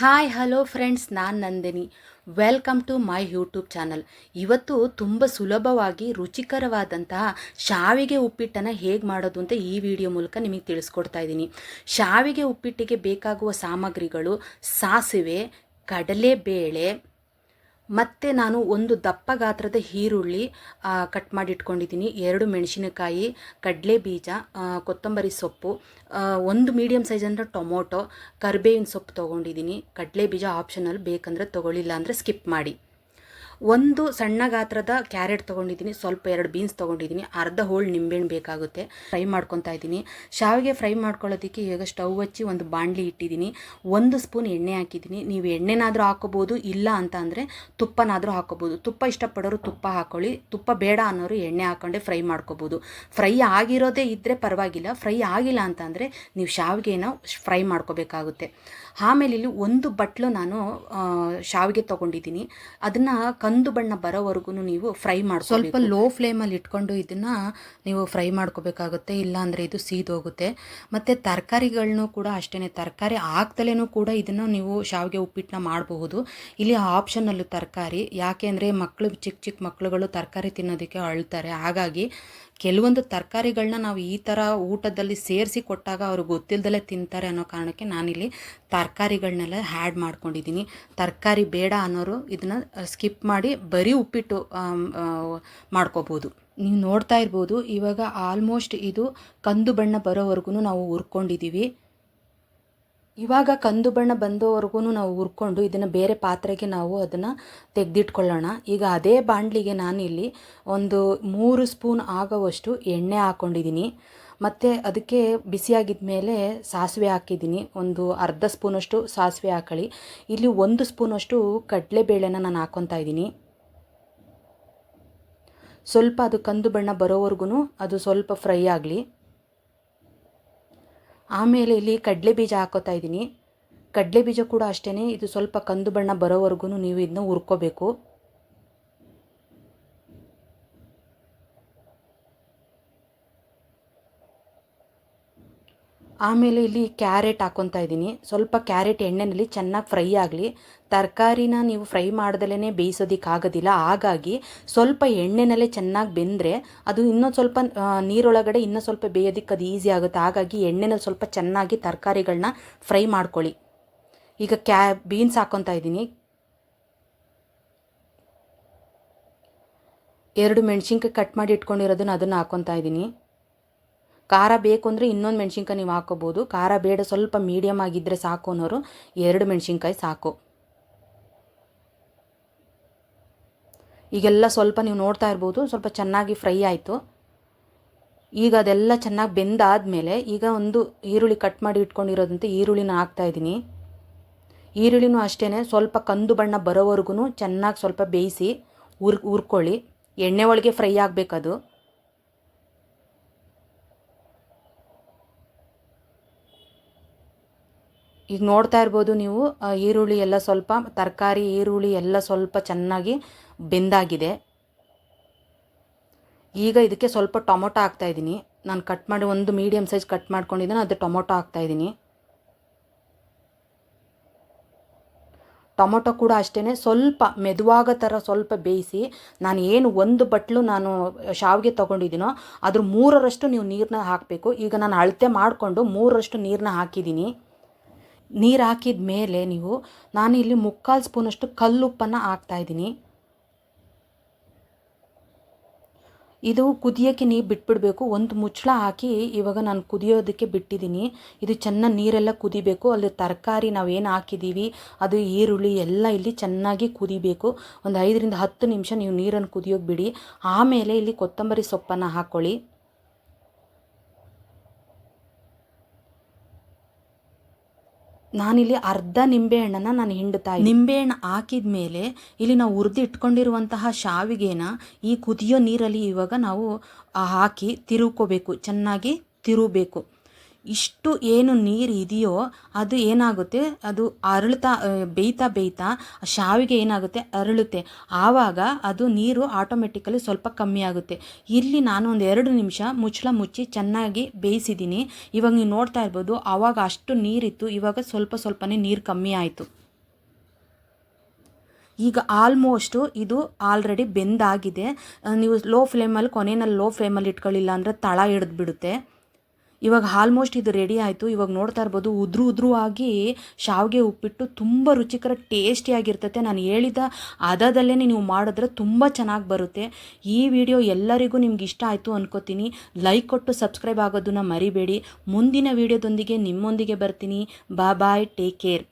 Hi, hello friends, ನಾನು Nandini. Welcome to my YouTube channel. ಇವತ್ತು ತುಂಬ ಸುಲಭವಾಗಿ ರುಚಿಕರವಾದಂತಹ ಶಾವಿಗೆ ಉಪ್ಪಿಟ್ಟನ್ನು ಹೇಗೆ ಮಾಡೋದು ಅಂತ ಈ ವಿಡಿಯೋ ಮೂಲಕ ನಿಮಗೆ ತಿಳಿಸ್ಕೊಡ್ತಾ ಇದ್ದೀನಿ. ಶಾವಿಗೆ ಉಪ್ಪಿಟ್ಟಿಗೆ ಬೇಕಾಗುವ ಸಾಮಗ್ರಿಗಳು ಸಾಸಿವೆ, ಕಡಲೆಬೇಳೆ ಮತ್ತು ನಾನು ಒಂದು ದಪ್ಪ ಗಾತ್ರದ ಈರುಳ್ಳಿ ಕಟ್ ಮಾಡಿ ಇಟ್ಕೊಂಡಿದ್ದೀನಿ ಎರಡು ಮೆಣಸಿನಕಾಯಿ, ಕಡಲೆ ಬೀಜ ಕೊತ್ತಂಬರಿ ಸೊಪ್ಪು ಒಂದು ಮೀಡಿಯಮ್ ಸೈಜ್ ಅಂದರೆ ಟೊಮೊಟೊ, ಕರಿಬೇವಿನ ಸೊಪ್ಪು ತೊಗೊಂಡಿದ್ದೀನಿ. ಕಡಲೆ ಬೀಜ ಆಪ್ಷನಲ್ ಬೇಕಂದರೆ ತೊಗೊಳ್ಳಿಲ್ಲ ಅಂದರೆ ಸ್ಕಿಪ್ ಮಾಡಿ. ಒಂದು ಸಣ್ಣ ಗಾತ್ರದ ಕ್ಯಾರೆಟ್ ತೊಗೊಂಡಿದ್ದೀನಿ, ಸ್ವಲ್ಪ ಎರಡು ಬೀನ್ಸ್ ತೊಗೊಂಡಿದ್ದೀನಿ, ಅರ್ಧ ಹೋಳು ನಿಂಬೆಹಣ್ಣು ಬೇಕಾಗುತ್ತೆ. ಫ್ರೈ ಮಾಡ್ಕೊತಾ ಇದ್ದೀನಿ. ಶಾವಿಗೆ ಫ್ರೈ ಮಾಡ್ಕೊಳ್ಳೋದಕ್ಕೆ ಈಗ ಸ್ಟವ್ ಹಚ್ಚಿ ಒಂದು ಬಾಣಲಿ ಇಟ್ಟಿದ್ದೀನಿ. ಒಂದು ಸ್ಪೂನ್ ಎಣ್ಣೆ ಹಾಕಿದ್ದೀನಿ. ನೀವು ಎಣ್ಣೆನಾದರೂ ಹಾಕೋಬೋದು, ಇಲ್ಲ ಅಂತ ಅಂದರೆ ತುಪ್ಪನಾದರೂ ಹಾಕೋಬೋದು. ತುಪ್ಪ ಇಷ್ಟಪಡೋರು ತುಪ್ಪ ಹಾಕೊಳ್ಳಿ. ತುಪ್ಪ ಬೇಡ ಅನ್ನೋರು ಎಣ್ಣೆ ಹಾಕೊಂಡೆ ಫ್ರೈ ಮಾಡ್ಕೋಬೋದು. ಫ್ರೈ ಆಗಿರೋದೇ ಇದ್ದರೆ ಪರವಾಗಿಲ್ಲ. ಫ್ರೈ ಆಗಿಲ್ಲ ಅಂತಂದರೆ ನೀವು ಶಾವಿಗೆನ ಫ್ರೈ ಮಾಡ್ಕೋಬೇಕಾಗುತ್ತೆ. ಆಮೇಲೆ ಇಲ್ಲಿ ಒಂದು ಬಟ್ಲು ನಾನು ಶಾವಿಗೆ ತೊಗೊಂಡಿದ್ದೀನಿ. ಅದನ್ನು ಕಂದು ಬಣ್ಣ ಬರೋವರೆಗೂ ನೀವು ಫ್ರೈ ಮಾಡಿ ಸ್ವಲ್ಪ ಲೋ ಫ್ಲೇಮಲ್ಲಿ ಇಟ್ಕೊಂಡು ಇದನ್ನು ನೀವು ಫ್ರೈ ಮಾಡ್ಕೋಬೇಕಾಗುತ್ತೆ ಇಲ್ಲ ಅಂದರೆ ಇದು ಸೀದೋಗುತ್ತೆ ಮತ್ತು ತರಕಾರಿಗಳನ್ನೂ ಕೂಡ ಅಷ್ಟೇ ತರಕಾರಿ ಹಾಕ್ದಲೇ ಕೂಡ ಇದನ್ನು ನೀವು ಶಾವಿಗೆ ಉಪ್ಪಿಟ್ಟನ್ನ ಮಾಡಬಹುದು. ಇಲ್ಲಿ ಆಪ್ಷನಲ್ಲೂ ತರಕಾರಿ ಯಾಕೆ ಅಂದರೆ ಮಕ್ಕಳು ಚಿಕ್ಕ ಚಿಕ್ಕ ಮಕ್ಕಳುಗಳು ತರಕಾರಿ ತಿನ್ನೋದಕ್ಕೆ ಅಳ್ತಾರೆ. ಹಾಗಾಗಿ ಕೆಲವೊಂದು ತರಕಾರಿಗಳನ್ನ ನಾವು ಈ ಥರ ಊಟದಲ್ಲಿ ಸೇರಿಸಿ ಕೊಟ್ಟಾಗ ಅವರು ಗೊತ್ತಿಲ್ಲದಲ್ಲೇ ತಿಂತಾರೆ ಅನ್ನೋ ಕಾರಣಕ್ಕೆ ನಾನಿಲ್ಲಿ ತರಕಾರಿಗಳನ್ನೆಲ್ಲ ಹ್ಯಾಡ್ ಮಾಡ್ಕೊಂಡಿದ್ದೀನಿ. ತರಕಾರಿ ಬೇಡ ಅನ್ನೋರು ಇದನ್ನು ಸ್ಕಿಪ್ ಮಾಡಿ ಬರೀ ಉಪ್ಪಿಟ್ಟು ಮಾಡ್ಕೋಬೋದು. ನೀವು ನೋಡ್ತಾ ಇರ್ಬೋದು, ಇವಾಗ ಆಲ್ಮೋಸ್ಟ್ ಇದು ಕಂದು ಬಣ್ಣ ಬರೋವರೆಗೂ ನಾವು ಹುರ್ಕೊಂಡಿದ್ದೀವಿ ಇವಾಗ ಕಂದು ಬಣ್ಣ ಬಂದವರೆಗೂ ನಾವು ಹುರ್ಕೊಂಡು ಇದನ್ನು ಬೇರೆ ಪಾತ್ರೆಗೆ ನಾವು ಅದನ್ನು ತೆಗೆದಿಟ್ಕೊಳ್ಳೋಣ. ಈಗ ಅದೇ ಬಾಣಲಿಗೆ ನಾನಿಲ್ಲಿ ಒಂದು ಮೂರು ಸ್ಪೂನ್ ಆಗೋವಷ್ಟು ಎಣ್ಣೆ ಹಾಕ್ಕೊಂಡಿದ್ದೀನಿ ಮತ್ತು ಅದಕ್ಕೆ ಬಿಸಿಯಾಗಿದ್ದ ಮೇಲೆ ಸಾಸಿವೆ ಹಾಕಿದ್ದೀನಿ ಒಂದು ಅರ್ಧ ಸ್ಪೂನಷ್ಟು ಸಾಸಿವೆ ಹಾಕೊಳ್ಳಿ ಇಲ್ಲಿ ಒಂದು ಸ್ಪೂನಷ್ಟು ಕಡಲೆಬೇಳೆನ ನಾನು ಹಾಕ್ಕೊತಾ ಇದ್ದೀನಿ ಸ್ವಲ್ಪ ಅದು ಕಂದು ಬಣ್ಣ ಬರೋವರೆಗೂ ಅದು ಸ್ವಲ್ಪ ಫ್ರೈ ಆಗಲಿ. ಆಮೇಲೆ ಇಲ್ಲಿ ಕಡಲೆ ಬೀಜ ಹಾಕೋತಾ ಇದ್ದೀನಿ. ಕಡಲೆ ಬೀಜ ಕೂಡ ಅಷ್ಟೇ ಇದು ಸ್ವಲ್ಪ ಕಂದು ಬಣ್ಣ ಬರೋವರೆಗೂ ನೀವು ಇದನ್ನ ಹುರ್ಕೋಬೇಕು. ಆಮೇಲೆ ಇಲ್ಲಿ ಕ್ಯಾರೆಟ್ ಹಾಕ್ಕೊತಾ ಇದ್ದೀನಿ. ಸ್ವಲ್ಪ ಕ್ಯಾರೆಟ್ ಎಣ್ಣೆಯಲ್ಲಿ ಚೆನ್ನಾಗಿ ಫ್ರೈ ಆಗಲಿ. ತರಕಾರಿನ ನೀವು ಫ್ರೈ ಮಾಡ್ದಲೇ ಬೇಯಿಸೋದಕ್ಕಾಗೋದಿಲ್ಲ ಹಾಗಾಗಿ ಸ್ವಲ್ಪ ಎಣ್ಣೆನಲ್ಲೇ ಚೆನ್ನಾಗಿ ಬೆಂದರೆ ಅದು ಇನ್ನೊಂದು ಸ್ವಲ್ಪ ನೀರೊಳಗಡೆ ಇನ್ನೂ ಸ್ವಲ್ಪ ಬೇಯೋದಕ್ಕೆ ಅದು ಈಸಿ ಆಗುತ್ತೆ. ಹಾಗಾಗಿ ಎಣ್ಣೆನಲ್ಲಿ ಸ್ವಲ್ಪ ಚೆನ್ನಾಗಿ ತರಕಾರಿಗಳನ್ನ ಫ್ರೈ ಮಾಡ್ಕೊಳ್ಳಿ. ಈಗ ಕ್ಯಾ, ಬೀನ್ಸ್ ಹಾಕ್ಕೊತಾ ಇದ್ದೀನಿ. ಎರಡು ಮೆಣಸಿನ್ಕಾಯಿ ಕಟ್ ಮಾಡಿ ಇಟ್ಕೊಂಡಿರೋದನ್ನು ಅದನ್ನು ಹಾಕ್ಕೊತಾ ಇದ್ದೀನಿ. ಖಾರ ಬೇಕು ಅಂದರೆ ಇನ್ನೊಂದು ಮೆಣಸಿನ್ಕಾಯಿ ನೀವು ಹಾಕೋಬೋದು. ಖಾರ ಬೇಡ, ಸ್ವಲ್ಪ ಮೀಡಿಯಮ್ ಆಗಿದ್ದರೆ ಸಾಕು ಅನ್ನೋರು ಎರಡು ಮೆಣಸಿನ್ಕಾಯಿ ಸಾಕು. ಈಗೆಲ್ಲ ಸ್ವಲ್ಪ ನೀವು ನೋಡ್ತಾ ಇರ್ಬೋದು, ಸ್ವಲ್ಪ ಚೆನ್ನಾಗಿ ಫ್ರೈ ಆಯಿತು. ಈಗ ಅದೆಲ್ಲ ಚೆನ್ನಾಗಿ ಬೆಂದಾದಮೇಲೆ ಈಗ ಒಂದು ಈರುಳ್ಳಿ ಕಟ್ ಮಾಡಿ ಇಟ್ಕೊಂಡಿರೋದಂತೆ ಈರುಳ್ಳಿನ ಹಾಕ್ತಾ ಇದ್ದೀನಿ. ಈರುಳ್ಳಿನೂ ಅಷ್ಟೇ ಸ್ವಲ್ಪ ಕಂದು ಬಣ್ಣ ಬರೋವರೆಗೂ ಚೆನ್ನಾಗಿ ಸ್ವಲ್ಪ ಬೇಯಿಸಿ ಉರ್ ಹುರ್ಕೊಳ್ಳಿ ಎಣ್ಣೆ ಒಳಗೆ ಫ್ರೈ ಆಗಬೇಕದು. ಈಗ ನೋಡ್ತಾ ಇರ್ಬೋದು ನೀವು ಈರುಳ್ಳಿ ಎಲ್ಲ ಸ್ವಲ್ಪ, ತರಕಾರಿ, ಈರುಳ್ಳಿ ಎಲ್ಲ ಸ್ವಲ್ಪ ಚೆನ್ನಾಗಿ ಬೆಂದಾಗಿದೆ. ಈಗ ಇದಕ್ಕೆ ಸ್ವಲ್ಪ ಟೊಮೊಟೊ ಹಾಕ್ತಾಯಿದ್ದೀನಿ ನಾನು ಕಟ್ ಮಾಡಿ ಒಂದು ಮೀಡಿಯಮ್ ಸೈಜ್ ಕಟ್ ಮಾಡ್ಕೊಂಡಿದ್ದೀನಿ, ಅದು ಟೊಮೊಟೊ ಹಾಕ್ತಾಯಿದ್ದೀನಿ ಟೊಮೊಟೊ ಕೂಡ ಅಷ್ಟೇ ಸ್ವಲ್ಪ ಮೆದುವಾಗ ಥರ ಸ್ವಲ್ಪ ಬೇಯಿಸಿ, ನಾನು ಏನು ಒಂದು ಬಟ್ಲು ನಾನು ಶಾವಿಗೆ ತೊಗೊಂಡಿದ್ದೀನೋ, ಅದ್ರ ಮೂರರಷ್ಟು ನೀವು ನೀರನ್ನ ಹಾಕಬೇಕು. ಈಗ ನಾನು ಅಳತೆ ಮಾಡಿಕೊಂಡು ಮೂರರಷ್ಟು ನೀರನ್ನ ಹಾಕಿದ್ದೀನಿ. ನೀರು ಹಾಕಿದ ಮೇಲೆ ನೀವು, ನಾನು ಇಲ್ಲಿ ಮುಕ್ಕಾಲು ಸ್ಪೂನಷ್ಟು ಕಲ್ಲುಪ್ಪನ್ನು ಹಾಕ್ತಾಯಿದ್ದೀನಿ ಇದು ಕುದಿಯೋಕ್ಕೆ ನೀವು ಬಿಟ್ಬಿಡಬೇಕು. ಒಂದು ಮುಚ್ಚಳ ಹಾಕಿ ಇವಾಗ ನಾನು ಕುದಿಯೋದಕ್ಕೆ ಬಿಟ್ಟಿದ್ದೀನಿ. ಇದು ಚೆನ್ನಾಗಿ ನೀರೆಲ್ಲ ಕುದಿಬೇಕು. ಅಲ್ಲಿ ತರಕಾರಿ ನಾವೇನು ಹಾಕಿದ್ದೀವಿ ಅದು ಈರುಳ್ಳಿ ಎಲ್ಲ ಇಲ್ಲಿ ಚೆನ್ನಾಗಿ ಕುದಿಬೇಕು. ಒಂದು ಐದರಿಂದ ಹತ್ತು ನಿಮಿಷ ನೀವು ನೀರನ್ನು ಕುದಿಯೋಕೆ ಬಿಡಿ. ಆಮೇಲೆ ಇಲ್ಲಿ ಕೊತ್ತಂಬರಿ ಸೊಪ್ಪನ್ನು ಹಾಕ್ಕೊಳ್ಳಿ ನಾನಿಲ್ಲಿ ಅರ್ಧ ನಿಂಬೆಹಣ್ಣನ್ನು ನಾನು ಹಿಂಡ್ತಾ ನಿಂಬೆಹಣ್ಣು ಹಾಕಿದ ಮೇಲೆ ಇಲ್ಲಿ ನಾವು ಹುರಿದು ಇಟ್ಕೊಂಡಿರುವಂತಹ ಶಾವಿಗೆನ ಈ ಕುದಿಯೋ ನೀರಲ್ಲಿ ಇವಾಗ ನಾವು ಹಾಕಿ ತಿರುಕೋಬೇಕು ಚೆನ್ನಾಗಿ ತಿರುಗಬೇಕು ಇಷ್ಟು ಏನು ನೀರು ಇದೆಯೋ ಅದು ಏನಾಗುತ್ತೆ? ಅದು ಅರಳ್ತಾ ಬೇಯ್ತಾ ಬೇಯ್ತಾ ಶಾವಿಗೆ ಏನಾಗುತ್ತೆ? ಅರಳುತ್ತೆ. ಆವಾಗ ಅದು ನೀರು ಆಟೋಮೆಟಿಕಲಿ ಸ್ವಲ್ಪ ಕಮ್ಮಿ ಆಗುತ್ತೆ. ಇಲ್ಲಿ ನಾನು ಒಂದು ಎರಡು ನಿಮಿಷ ಮುಚ್ಚಳ ಮುಚ್ಚಿ ಚೆನ್ನಾಗಿ ಬೇಯಿಸಿದ್ದೀನಿ. ಇವಾಗ ನೀವು ನೋಡ್ತಾ ಇರ್ಬೋದು, ಆವಾಗ ಅಷ್ಟು ನೀರಿತ್ತು, ಇವಾಗ ಸ್ವಲ್ಪ ಸ್ವಲ್ಪನೇ ನೀರು ಕಮ್ಮಿ ಆಯಿತು. ಈಗ ಆಲ್ಮೋಸ್ಟು ಇದು ಆಲ್ರೆಡಿ ಬೆಂದಾಗಿದೆ. ನೀವು ಲೋ ಫ್ಲೇಮಲ್ಲಿ ಕೊನೆಯಲ್ಲಿ ಲೋ ಫ್ಲೇಮಲ್ಲಿ ಇಟ್ಕೊಳ್ಳಿಲ್ಲ ಅಂದರೆ ತಳ ಹಿಡಿದು ಬಿಡುತ್ತೆ ಇವಾಗ ಆಲ್ಮೋಸ್ಟ್ ಇದು ರೆಡಿ ಆಯಿತು. ಇವಾಗ ನೋಡ್ತಾ ಇರ್ಬೋದು, ಉದ್ರು ಉದ್ರು ಆಗಿ ಶಾವಿಗೆ ಉಪ್ಪಿಟ್ಟು ತುಂಬ ರುಚಿಕರ ಟೇಸ್ಟಿಯಾಗಿರ್ತೈತೆ ನಾನು ಹೇಳಿದ ಅದದಲ್ಲೇ ನೀವು ಮಾಡಿದ್ರೆ ತುಂಬ ಚೆನ್ನಾಗಿ ಬರುತ್ತೆ. ಈ ವಿಡಿಯೋ ಎಲ್ಲರಿಗೂ ನಿಮ್ಗೆ ಇಷ್ಟ ಆಯಿತು ಅನ್ಕೋತೀನಿ. ಲೈಕ್ ಕೊಟ್ಟು ಸಬ್ಸ್ಕ್ರೈಬ್ ಆಗೋದನ್ನ ಮರಿಬೇಡಿ. ಮುಂದಿನ ವಿಡಿಯೋದೊಂದಿಗೆ ನಿಮ್ಮೊಂದಿಗೆ ಬರ್ತೀನಿ. ಬಾ ಬಾಯ್ ಟೇಕ್ ಕೇರ್